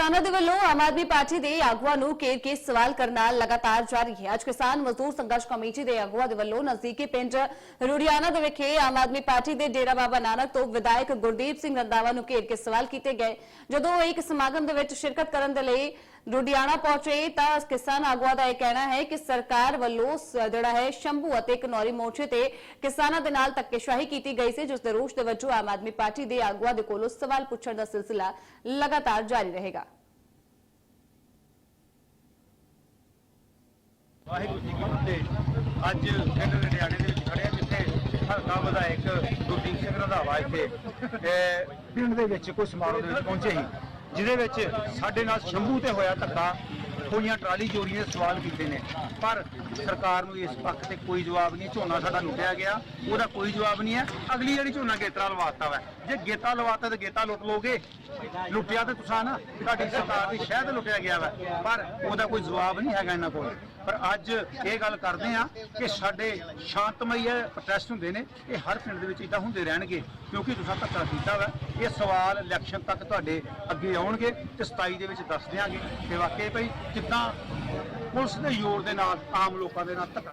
ਕਿਸਾਨਾਂ ਦੇ ਵੱਲੋਂ ਆਮ ਆਦਮੀ ਪਾਰਟੀ ਦੇ ਆਗੂਆਂ ਨੂੰ ਘੇਰ ਕੇ ਸਵਾਲ ਕਰਨਾ ਲਗਾਤਾਰ ਜਾਰੀ ਹੈ। ਅੱਜ ਕਿਸਾਨ ਮਜ਼ਦੂਰ ਸੰਘਰਸ਼ ਕਮੇਟੀ ਦੇ ਆਗੂਆਂ ਦੇ ਵੱਲੋਂ ਨਜ਼ਦੀਕੀ ਪਿੰਡ ਰੁੜਿਆਣਾ ਦੇ ਵਿਖੇ ਆਮ ਆਦਮੀ ਪਾਰਟੀ ਦੇ ਡੇਰਾ ਬਾਬਾ ਨਾਨਕ ਤੋਂ ਵਿਧਾਇਕ ਗੁਰਦੀਪ ਸਿੰਘ ਰੰਦਾਵਾ ਨੂੰ ਘੇਰ ਕੇ ਸਵਾਲ ਕੀਤੇ ਗਏ। ਜਦੋਂ ਉਹ ਇੱਕ ਸਮਾਗਮ ਦੇ ਵਿੱਚ ਸ਼ਿਰਕਤ ਕਰਨ ਦੇ ਲਈ ਰੁੜਿਆਣਾ ਪਹੁੰਚੇ ਤਾਂ ਕਿਸਾਨ ਆਗੂਆਂ ਦਾ ਇਹ ਕਹਿਣਾ ਹੈ ਕਿ ਸਰਕਾਰ ਵੱਲੋਂ ਜਿਹੜਾ ਹੈ ਸ਼ੰਭੂ ਅਤੇ ਕਨੌਰੀ ਮੋਰਚੇ ਤੇ ਕਿਸਾਨਾਂ ਦੇ ਨਾਲ ਧੱਕੇਸ਼ਾਹੀ ਕੀਤੀ ਗਈ ਸੀ, ਜਿਸ ਦੇ ਰੋਸ਼ ਦੇ ਵਜੋਂ ਆਮ ਆਦਮੀ ਪਾਰਟੀ ਦੇ ਆਗੂਆਂ ਦੇ ਕੋਲੋਂ ਸਵਾਲ ਪੁੱਛਣ ਦਾ ਸਿਲਸਿਲਾ ਲਗਾਤਾਰ ਜਾਰੀ ਰਹੇਗਾ। ਵਾਹਿਗੁਰੂ ਜੀ ਕੀ ਫਤਿਹ। ਅੱਜ ਪਿੰਡ ਲੁਧਿਆਣੇ ਦੇ ਵਿੱਚ ਖੜੇ ਹਾਂ, ਜਿੱਥੇ ਹਲਕਾ ਵਿਧਾਇਕ ਗੁਰਦੀਪ ਸਿੰਘ ਰੰਧਾਵਾ ਇੱਥੇ ਪਿੰਡ ਦੇ ਵਿੱਚ ਕੋਈ ਸਮਾਰੋਹ ਦੇ ਵਿੱਚ ਪਹੁੰਚੇ ਸੀ, ਜਿਹਦੇ ਵਿੱਚ ਸਾਡੇ ਨਾਲ ਸ਼ੰਭੂ ਤੇ ਹੋਇਆ ਧੱਕਾ। ਹੋਈਆਂ ਟਰਾਲੀ ਚੋਰੀਆਂ ਦੇ ਸਵਾਲ ਕੀਤੇ ਨੇ। ਪਰ ਸਰਕਾਰ ਨੂੰ ਇਸ ਪੱਖ ਤੇ ਕੋਈ ਜਵਾਬ ਨਹੀਂ, ਝੋਨਾ ਸਾਡਾ ਲੁੱਟਿਆ ਗਿਆ। ਉਹਦਾ ਕੋਈ ਜਵਾਬ ਨਹੀਂ ਹੈ। ਅਗਲੀ ਜਿਹੜੀ ਝੋਨਾ ਗੇਤਰਾ ਲਵਾਤਾ ਵਾ, ਜੇ ਗੇਤਾ ਲਵਾਤਾ ਤੇ ਗੇਤਾ ਲੁੱਟ ਲੋਗੇ ਲੁੱਟਿਆ ਤੇ ਤੁਸੀਂ ਨਾ, ਤੁਹਾਡੀ ਸਰਕਾਰ ਦੀ ਸ਼ਹਿਦ ਲੁੱਟਿਆ ਗਿਆ ਵਾ, ਪਰ ਉਹਦਾ ਕੋਈ ਜਵਾਬ ਨਹੀਂ ਹੈਗਾ ਇਹਨਾਂ ਕੋਲ। ਪਰ ਅੱਜ ਇਹ ਗੱਲ ਕਰਦੇ ਆ ਕਿ ਸਾਡੇ ਸ਼ਾਂਤਮਈ ਪ੍ਰੋਟੈਸਟ ਹੁੰਦੇ ਨੇ, ਇਹ ਹਰ ਪਿੰਡ ਦੇ ਵਿੱਚ ਇਦਾਂ ਹੁੰਦੇ ਰਹਿਣਗੇ, ਕਿਉਂਕਿ ਤੁਸੀਂ ਧੱਕਾ ਕੀਤਾ ਵਾ। ਇਹ ਸਵਾਲ ਇਲੈਕਸ਼ਨ ਤੱਕ ਤੁਹਾਡੇ ਅੱਗੇ ਆਉਣਗੇ ਤੇ 27 ਦੇ ਵਿੱਚ ਦੱਸ ਦਿਆਂਗੇ ਕਿ ਵਾਕਈ ਭਈ ਕਿੱਦਾਂ ਪੁਲਿਸ ਦੇ ਜ਼ੋਰ ਦੇ ਨਾਲ ਆਮ ਲੋਕਾਂ ਦੇ ਨਾਲ ਧੱਕਾ